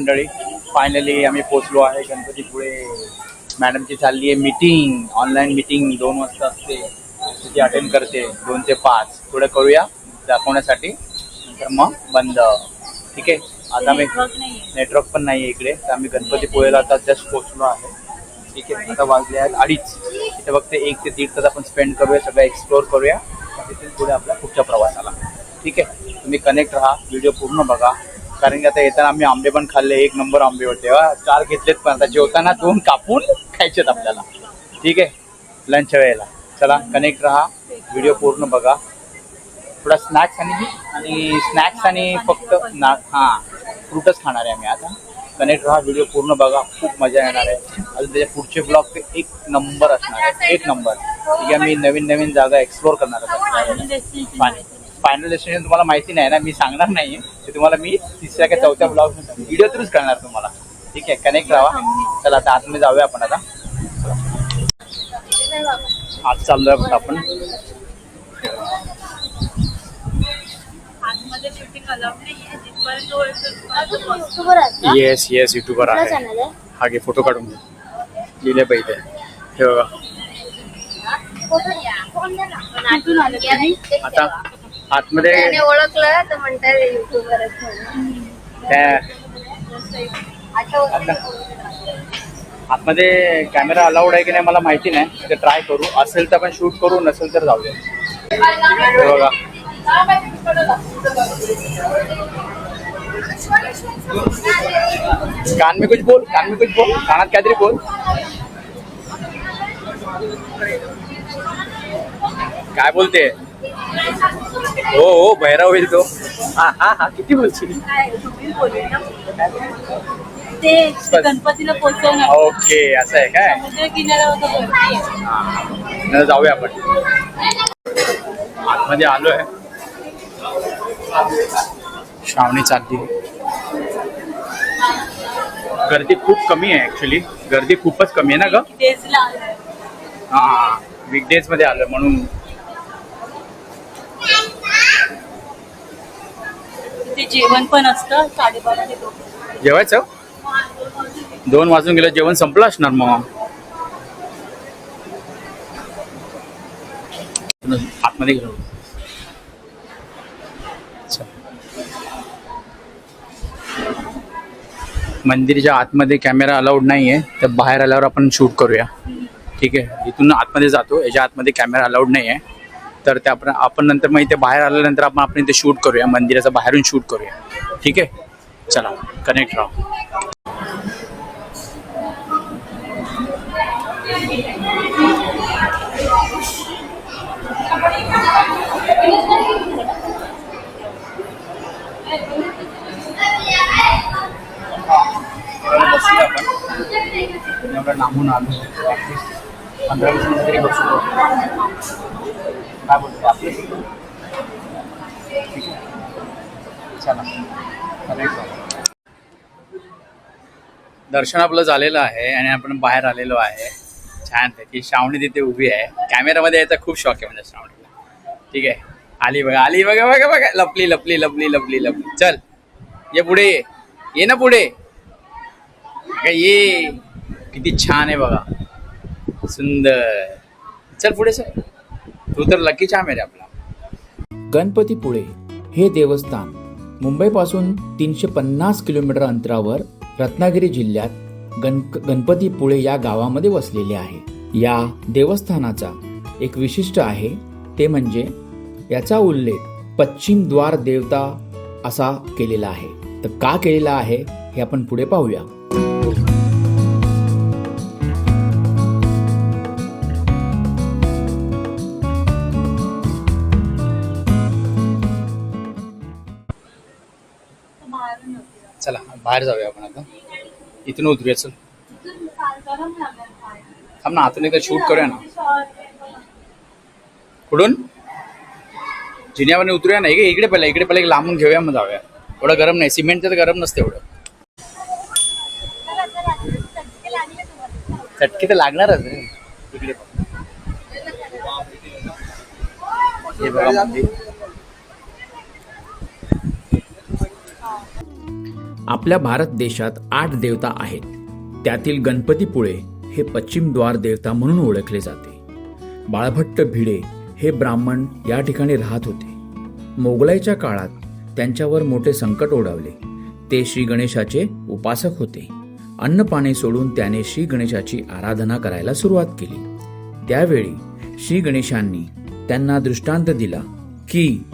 मंडळी. फायनली आम्ही पोचलो आहे. गणपतीपुळे मॅडमची चालली आहे मीटिंग ऑनलाईन मीटिंग दोन वाजता असते. ती अटेंड करते. दोन ते पाच. थोडं करूया. दाखवण्यासाठी. नंतर मग बंद. ठीक आहे? आता मी नेटवर्क पण नाही आहे इकडे. तर आम्ही गणपतीपुळेला आता जस्ट पोचलो आहे. ठीक आहे? आता वाजले आहेत अडीच. इथे फक्त एक ते दीड तास आपण स्पेंड करूया. सगळं एक्सप्लोर करूया. तिथून पुढे आपल्या पुढच्या प्रवासाला. ठीक आहे? तुम्ही कनेक्ट राहा. व्हिडिओ पूर्ण बघा. कारण की आता येताना आम्ही आंबे पण खाल्ले एक नंबर आंबे होते. चार घेतलेत पण आता जेवताना दोन कापून खायचेत आपल्याला. ठीक आहे? लंच वेळेला. चला कनेक्ट राहा. व्हिडिओ पूर्ण बघा. थोडा स्नॅक्स आणि आणि स्नॅक्स आणि फक्त ना हां फ्रूटच खाणार आहे आम्ही आता. कनेक्ट राहा व्हिडिओ पूर्ण बघा. खूप मजा येणार आहे. अजून त्याच्या पुढचे ब्लॉग ते एक नंबर असणार आहे. एक नंबर ठीक आहे मी नवीन नवीन जागा एक्सप्लोर करणार आहे. फायनल डेस्टिनेशन तुम्हाला माहिती नाही ना मी सांगणार नाही ते तुम्हाला मी तिसऱ्या का चौथ्या ब्लॉग व्हिडिओ थ्रूच करणार तुम्हाला. ठीक आहे कनेक्ट राहा. चला आता आतमध्ये जाऊया आपण आता. आज चाललोय बघा आपण. येस येस युट्यूबर आहे. हा घे फोटो काढून घे. लिहिले पाहिजे हे बघा. आता आतमध्ये त्याने ओळखलं तर म्हणतात युट्यूबरच म्हणून. त्या आठवत आता आतमध्ये कॅमेरा अलाउड आहे की नाही मला माहिती नाही. ते ट्राय करू. असेल तर आपण शूट करू नसेल तर जाऊया हे बघा. कान में कुछ बोल कान में कुछ बोल. कानात काहीतरी बोल. काय बोलते? हो हो बहिरा होईल तो हा हा हा किती बोलशील? ते गणपतीला पोहोचवणार. ओके असं आहे काय? समुद्र किनाऱ्यावर जाऊया आपण. आतमध्ये आलोय. श्रावणी चालली. गर्दी खूप कमी आहे ऍक्च्युली गर्दी खूपच कमी आहे ना ग? डेजला आलोय. हा वीकडेजमध्ये आलोय म्हणून ते जेवण पण असतं साडेबारा ते दोन. जेवायचं? दोन वाजून गेलं जेवण संपलं असणार मग. आतमध्ये गेलो. मंदिरच्या आतमध्ये कॅमेरा अलाउड नाही आहे तर बाहेर आल्यावर आपण शूट करूया. ठीक आहे? इथून आतमध्ये जातो याच्या आतमध्ये कॅमेरा अलाउड नाही आहे तर ते आपण आपण नंतर मग इथे बाहेर आल्यानंतर आपण आपण इथे शूट करूया. मंदिराचं बाहेरून शूट करूया. ठीक आहे? चला कनेक्ट राहा. लांबून आलो. पंधरा वीस मिनिट तरी बसू काय बोलतो? आपलं ठीक आहे. चला. दर्शन आपलं झालेलं आहे आणि आपण बाहेर आलेलो आहे. छान की श्रावणी तिथे उभी आहे. कॅमेरामध्ये यायचा खूप शौक आहे म्हणजे श्रावणीला. ठीक आहे. आली बघा आली बघा बघा बघा. लपली लपली लपली लपली लपली. चल. ये पुढे. ये ये ना पुढे. ये. किती छान आहे बघा. सुंदर. चल पुढे सर. तू तर लकी छान आहे आपला. गणपतीपुळे हे देवस्थान मुंबईपासून तीनशे पन्नास किलोमीटर अंतरावर रत्नागिरी जिल्ह्यात गण गणपतीपुळे या गावामध्ये वसलेले आहे. या देवस्थानाचा एक विशिष्ट आहे ते म्हणजे याचा उल्लेख पश्चिम द्वार देवता असा केलेला आहे. तर का केलेला आहे हे आपण पुढे पाहूया. बाहेर जाऊया आपण आता. इथून उतरूया चल. थांब ना आतून एकदा शूट करूया ना. कुठून? जिन्यावर उतरूया ना इकडे इकडे पहिला इकडे पहिला एक लांबून घेऊया मग जाऊया. एवढं गरम नाही सिमेंटचं तर गरम नसते एवढं. चटके तर लागणारच इकडे हे बघा आपल्या भारत देशात आठ देवता आहेत. त्यातील गणपतीपुळे हे पश्चिम द्वार देवता म्हणून ओळखले जाते. बाळभट्ट भिडे हे ब्राह्मण या ठिकाणी राहत होते. मोगलाईच्या काळात त्यांच्यावर मोठे संकट ओढवले. ते श्री गणेशाचे उपासक होते. अन्नपाने सोडून त्याने श्री गणेशाची आराधना करायला सुरुवात केली. त्यावेळी श्री गणेशांनी त्यांना दृष्टांत दिला की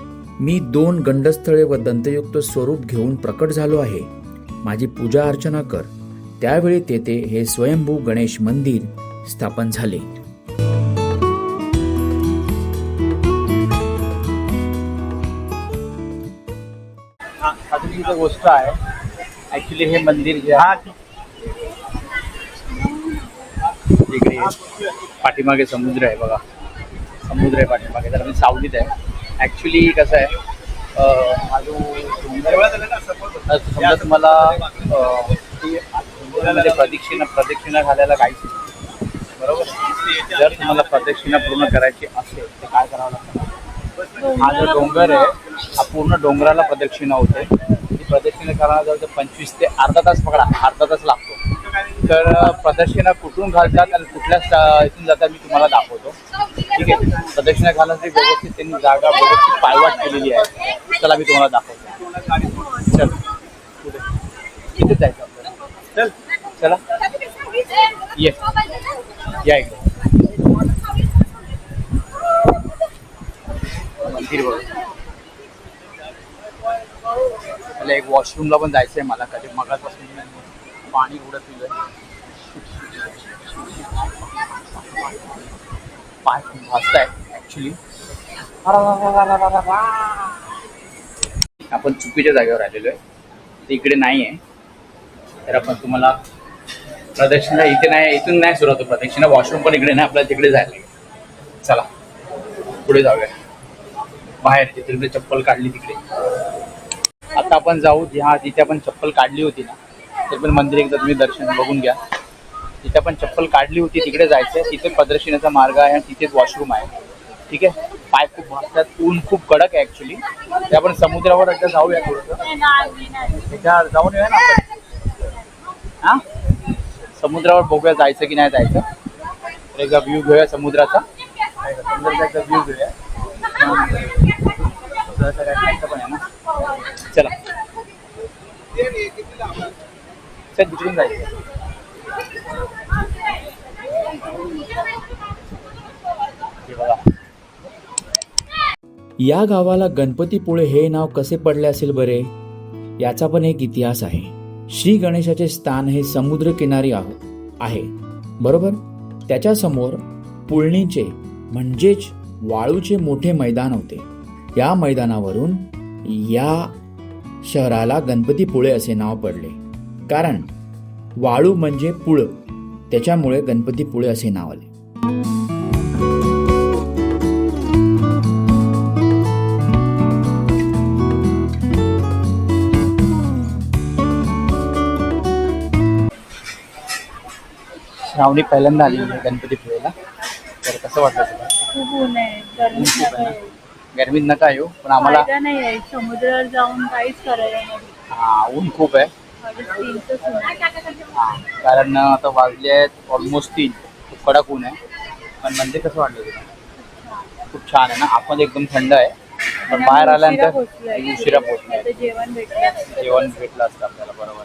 मी दोन गंडस्थळे व दंतयुक्त स्वरूप घेऊन प्रकट झालो आहे. माझी पूजा अर्चना कर. त्यावेळी तेथे हे स्वयंभू गणेश मंदिर स्थापन झाले. अजून गोष्ट आहे ऍक्च्युली हे मंदिर जे इकडे पाठीमागे समुद्र आहे बघा. समुद्र आहे पाठीमागे तर मी सावलीत आहे. ऍक्च्युली कसं आहे, समजा तुम्हाला डोंगरामध्ये प्रदक्षिणा प्रदक्षिणा घालायला काहीच. बरोबर? जर तुम्हाला प्रदक्षिणा पूर्ण करायची असेल तर काय करावं लागतं? हा जो डोंगर आहे हा पूर्ण डोंगराला प्रदक्षिणा होते. ती प्रदक्षिणा करायला जर तर पंचवीस ते अर्धा तास पकडा अर्धा तास लागतो. तर प्रदक्षिणा कुठून घालतात आणि कुठल्या इथून जातात मी तुम्हाला दाखवतो. ठीक आहे? प्रदक्षिणा घालण्यासाठी व्यवस्थित त्यांनी जागा व्यवस्थित पायवाट केलेली आहे. चला मी तुम्हाला दाखवतो. चल. कुठे इथे जायचं चल. चला. ये. या इकडे. मंदिर बघ. मला एक वॉशरूमला पण जायचंय मला कधी. मगापासून पाणी उडत पिलं पाय खूप आहे ऍक्च्युली आपण चुकीच्या जागेवर आलेलो आहे. ते इकडे नाही आहे. तर आपण तुम्हाला प्रदक्षिणा इथे नाही इथून नाही सुरू होतो. प्रदक्षिणा वॉशरूम पण इकडे नाही आपल्याला तिकडे जायला चला पुढे जाऊया. बाहेर तिथे तिकडे चप्पल काढली तिकडे. आता आपण जाऊ हा तिथे आपण चप्पल काढली होती ना ते पण मंदिर एकदा तुम्ही दर्शन बघून घ्या. तिथे आपण चप्पल काढली होती तिकडे जायचं तिथे प्रदर्शनाचा मार्ग आहे आणि तिथेच वॉशरूम आहे. ठीक आहे? पाय खूप भागतात ऊन खूप कडक आहे ऍक्च्युली ते आपण समुद्रावर एकदा जाऊया थोडंसं. जाऊन येऊया ना आपण. हा? समुद्रावर बघूया जायचं की नाही जायचं. एकदा व्ह्यू घेऊया समुद्राचा. समुद्राचा एकदा व्ह्यू घेऊया पण आहे ना. चला. चल तिकडून जायचं. या गावाला गणपतीपुळे हे नाव कसे पडले असेल बरे? याचा पण एक इतिहास आहे. श्री गणेशाचे स्थान हे समुद्र किनारी आहो- आहे. बरोबर? त्याच्यासमोर पुळणीचे म्हणजेच वाळूचे मोठे मैदान होते. या मैदानावरून या शहराला गणपतीपुळे असे नाव पडले. कारण वाळू म्हणजे पुळ. त्याच्यामुळे गणपतीपुळे असे नाव आले. श्रावणी पहिल्यांदा आली आहे गणपतीपुळेला तर कसं वाटलं तुला? खूप ऊन आहे गरमी ऊन खूप आहे ना? आहे. गरमीत नका येऊ पण आम्हाला फायदा नाही आहे समुद्रावर जाऊन काहीच करायला नाही. हा, ऊन खूप आहे. हा, कारण आता वाजले आहेत ऑलमोस्ट तीन. खूप कडक ऊन आहे. पण मंदिर कसं वाटलं तुला? खूप छान आहे ना? आपण एकदम थंड आहे. पण बाहेर उशिरा आल्यानंतर पोहोचलोय. उशिरा पोहोचलो आता जेवण भेटलं. जेवण भेटलं असतं आपल्याला बरोबर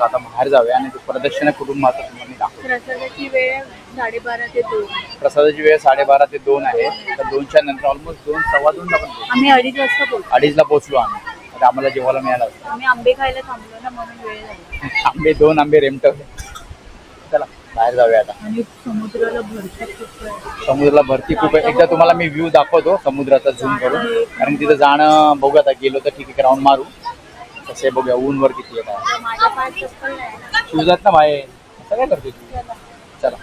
तर आता बाहेर जाऊया आणि प्रदक्षिणा मारतात तुम्हाला मी दाखवतो प्रसादाची वेळ साडेबारा ते दोन. प्रसादाची वेळ साडेबारा ते दोन आहे. तर दोनच्या नंतर ऑलमोस्ट दोन सव्वा दोनला पण. आम्ही अडीच वाजता पोहोचलो अडीचला पोहोचलो आम्ही. तर आम्हाला जेवायला मिळालं. आम्ही आंबे खायला थांबलो ना म्हणून वेळ झाला. आंबे दोन आंबे रेमटवले चला बाहेर जाऊया आता. आणि समुद्राला भरपूर खूप आहे. समुद्राला भरती खूप आहे. एकदा तुम्हाला मी व्ह्यू दाखवतो समुद्राचा झूम करून. कारण तिथं जाणं बघूया आता गेलो तर ठीक आहे राऊंड मारू. तसे बघूया ऊनवर किती येत आहे शूज आहेत ना बाहेर असं काय करते तू? चला.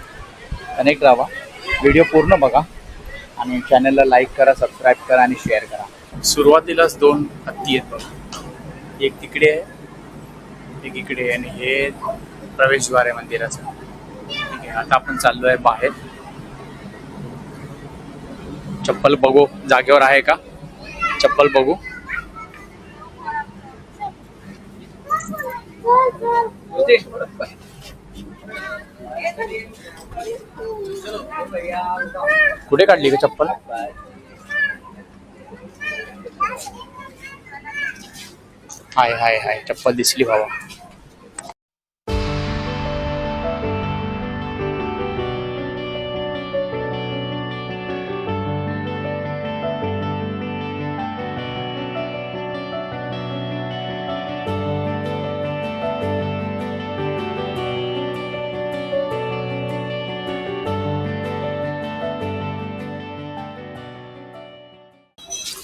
कनेक्ट राहा. व्हिडिओ पूर्ण बघा. आणि चॅनलला लाईक करा सबस्क्राईब करा आणि शेअर करा. सुरुवातीलाच दोन हत्ती आहेत बघा. एक तिकडे आहे एक इकडे आहे आणि हे प्रवेशद्वार आहे मंदिराचं. ठीक आहे आता आपण चाललो आहे बाहेर. चप्पल बघू. जागेवर आहे का? चप्पल बघू. कुठे काढली का चप्पल? हाय हाय हाय चप्पल दिसली भावा.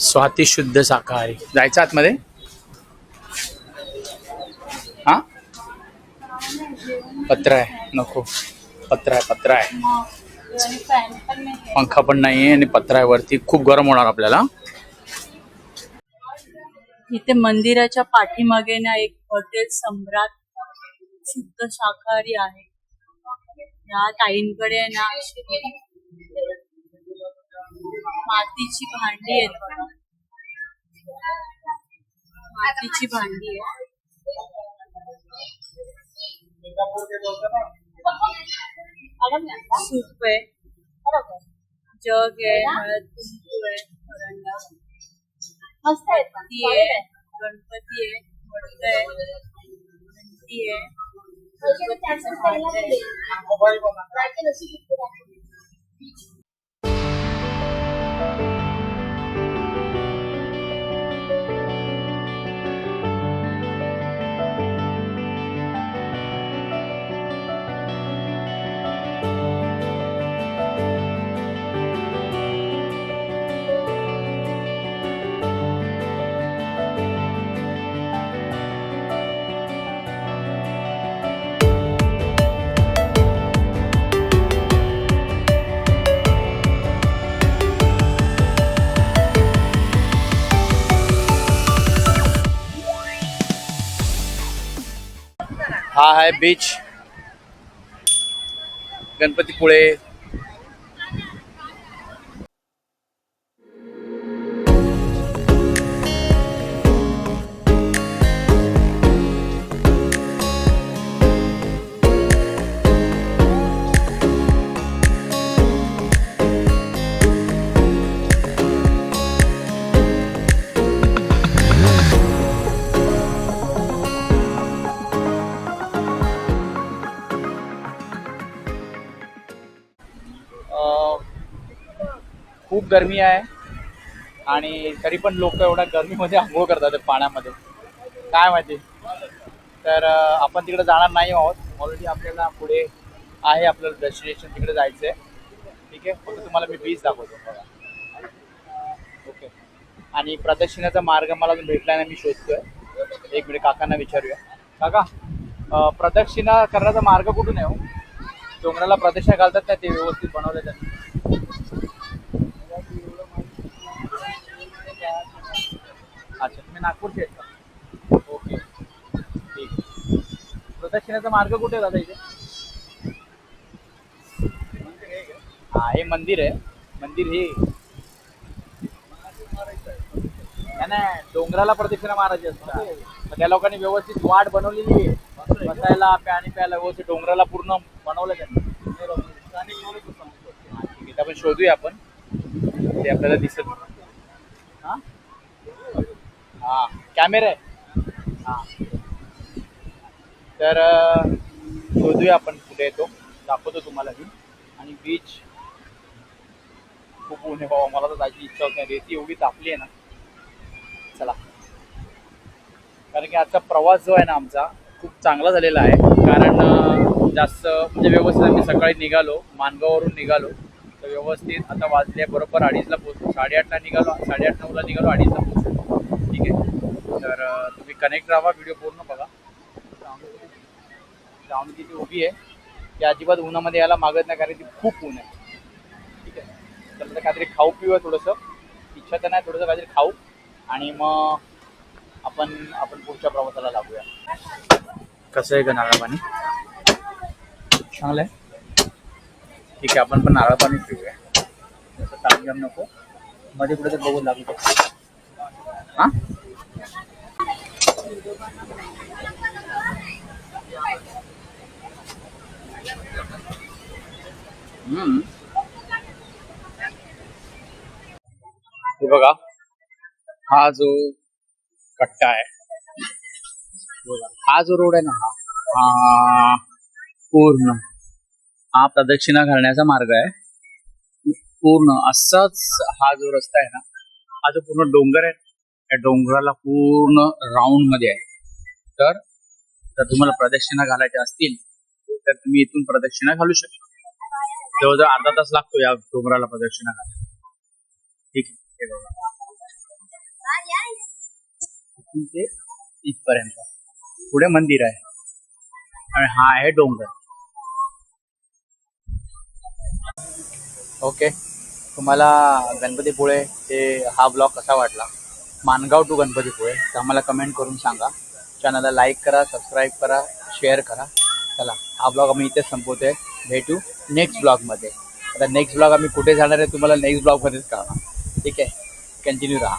स्वाती शुद्ध शाकाहारी. जायचं आतमध्ये? हा? पत्र आहे नको. पत्र आहे पत्र आहे. पण नाही पंखा पण नाही आणि पत्र आहे वरती. खूप गरम होणार आपल्याला. इथे मंदिराच्या पाठीमागे ना एक हॉटेल सम्राट शुद्ध शाकाहारी आहे. या ताईंकडे आहे ना मातीची भांडी आहेत. मातीची भांडी आहे सूप आहे जग आहे हळद कुंकू आहे करंडा मस्त आहे ती आहे गणपती आहे मडकं आहे घंटी आहे गणपतीचं हा आहे बीच. गणपतीपुळे. खूप गरमी आहे. आणि तरी पण लोक एवढ्या गरमीमध्ये आंघोळ करतात पाण्यामध्ये. काय माहिती? तर आपण तिकडे जाणार नाही आहोत. ऑलरेडी आपल्याला पुढे आहे आपलं डेस्टिनेशन तिकडे जायचं आहे ठीक आहे? फक्त तुम्हाला मी बीच दाखवतो बघा. ओके आणि प्रदक्षिणाचा मार्ग मला अजून भेटला नाही मी शोधतोय. एक मिनिट काकांना विचारूया. काका प्रदक्षिणा करण्याचा मार्ग कुठून आहे हो? डोंगराला प्रदक्षिणा घालतात ना ते व्यवस्थित बनवले त्यांनी अच्छा तुम्ही नागपूरचे आहेत का? ओके. ठीक. प्रदक्षिणाचा मार्ग कुठे दादा इथे? हा हे मंदिर आहे. मंदिर हे. नाही, नाही डोंगराला प्रदक्षिणा मारायची असतात त्या लोकांनी व्यवस्थित वाट बनवलेली आहे. बसायला पाणी प्यायला व्यवस्थित डोंगराला पूर्ण बनवलं त्यांनी. ठीक आहे. आपण शोधूया आपण. ते आपल्याला दिसत हा हा कॅमेरा. आहे हा. तर शोधूया आपण कुठे येतो. दाखवतो तुम्हाला मी. आणि बीच खूप ऊन आहे बाबा मला तर जायची इच्छा होत नाही. रेती एवढी तापली आहे ना. चला. कारण की आजचा प्रवास जो आहे ना आमचा खूप चांगला झालेला आहे. कारण जास्त म्हणजे व्यवस्थित आम्ही सकाळी निघालो मानगाववरून निघालो. तर व्यवस्थित आता वाजले बरोबर अडीचला पोहोचलो. साडेआठला निघालो साडेआठ नऊला निघालो अडीचला पोहोचलो. तर तुम्ही कनेक्ट राहा व्हिडिओ पूर्ण बघा. जाऊन जी उभी आहे ती अजिबात उन्हामध्ये यायला मागत नाही कारण ती खूप ऊन आहे. ठीक आहे? तर आता काहीतरी खाऊ पिऊया थोडंसं. इच्छा तर नाही थोडंसं काहीतरी खाऊ. आणि मग आपण आपण पुढच्या प्रवासाला लागूया. कसं आहे का नारळ पाणी? चांगलं आहे ठीक आहे आपण पण नारळ पाणी पिऊया. तसं तामजाम नको. मध्ये कुठे तर बघून लागू हां? हे बघा. हा जो कट्टा आहे. हा जो रोड आहे ना हा पूर्ण. हा प्रदक्षिणा घालण्याचा मार्ग आहे. पूर्ण असाच हा जो रस्ता आहे ना हा जो पूर्ण डोंगर आहे त्या डोंगराला पूर्ण राऊंडमध्ये आहे. तर जर तुम्हाला प्रदक्षिणा घालायच्या असतील तर तुम्ही इथून प्रदक्षिणा घालू शकता. जवळजवळ अर्धा तास लागतो या डोंगराला प्रदक्षिणा घालायला. ठीक आहे बघा. ते इथपर्यंत. पुढे मंदिर आहे. आणि हा आहे डोंगर. ओके. तुम्हाला गणपतीपुळे ते हा ब्लॉग कसा वाटला? मानगाव टू गणपतीपुळे. तर आम्हाला कमेंट करून सांगा. चॅनलला लाईक करा सबस्क्राईब करा शेअर करा. चला हा ब्लॉग आम्ही इथेच संपवतोय. भेटू नेक्स्ट ब्लॉगमध्ये. आता नेक्स्ट ब्लॉग आम्ही कुठे जाणार आहे तुम्हाला नेक्स्ट ब्लॉगमध्येच कळणार. ठीक आहे? कंटिन्यू राहा.